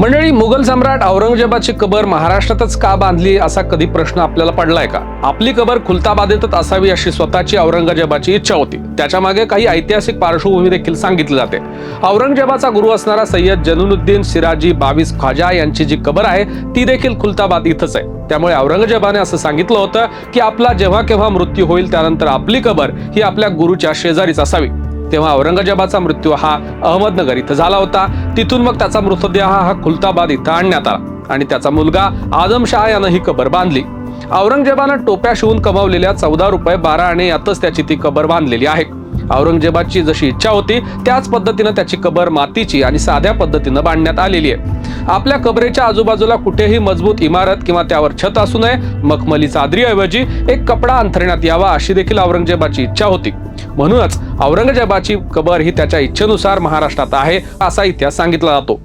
मंडळी मुघल सम्राट औरंगजेबाची कबर महाराष्ट्रातच का बांधली असा कधी प्रश्न आपल्याला पडलाय का? आपली कबर खुलताबादेतच असावी अशी स्वतःची औरंगजेबाची इच्छा होती. त्याच्यामागे काही ऐतिहासिक पार्श्वभूमी देखील सांगितली जाते. औरंगजेबाचा गुरु असणारा सय्यद जनुनुद्दीन सिराजी बावीस ख्वाजा यांची जी कबर आहे ती देखील खुलताबाद इथंच आहे. त्यामुळे औरंगजेबाने असं सांगितलं होतं की आपला जेव्हा केव्हा मृत्यू होईल त्यानंतर आपली कबर ही आपल्या गुरुच्या शेजारीच असावी. तेव्हा औरंगजेबाचा मृत्यू हा अहमदनगर इथं झाला होता. तिथून मग त्याचा मृतदेह हा खुलताबाद इथं आणण्यात आला आणि त्याचा मुलगा आदमशहा यानं ही कबर बांधली. औरंगजेबानं टोप्या शिवून कमावलेल्या चौदा रुपये बारा आणि यातच त्याची ती कबर बांधलेली आहे. औरंगजेबाची जशी इच्छा होती त्याच पद्धतीनं त्याची कबर मातीची आणि साध्या पद्धतीनं बांधण्यात आलेली आहे. आपल्या कबरेच्या आजूबाजूला कुठेही मजबूत इमारत किंवा त्यावर छत असू नये मखमली चादरीऐवजी एक कपडा अंथरण्यात यावा अशी देखील औरंगजेबाची इच्छा होती. म्हणूनच औरंगजेबाची कबर ही त्याच्या इच्छेनुसार महाराष्ट्रात आहे असा इतिहास सांगितला जातो.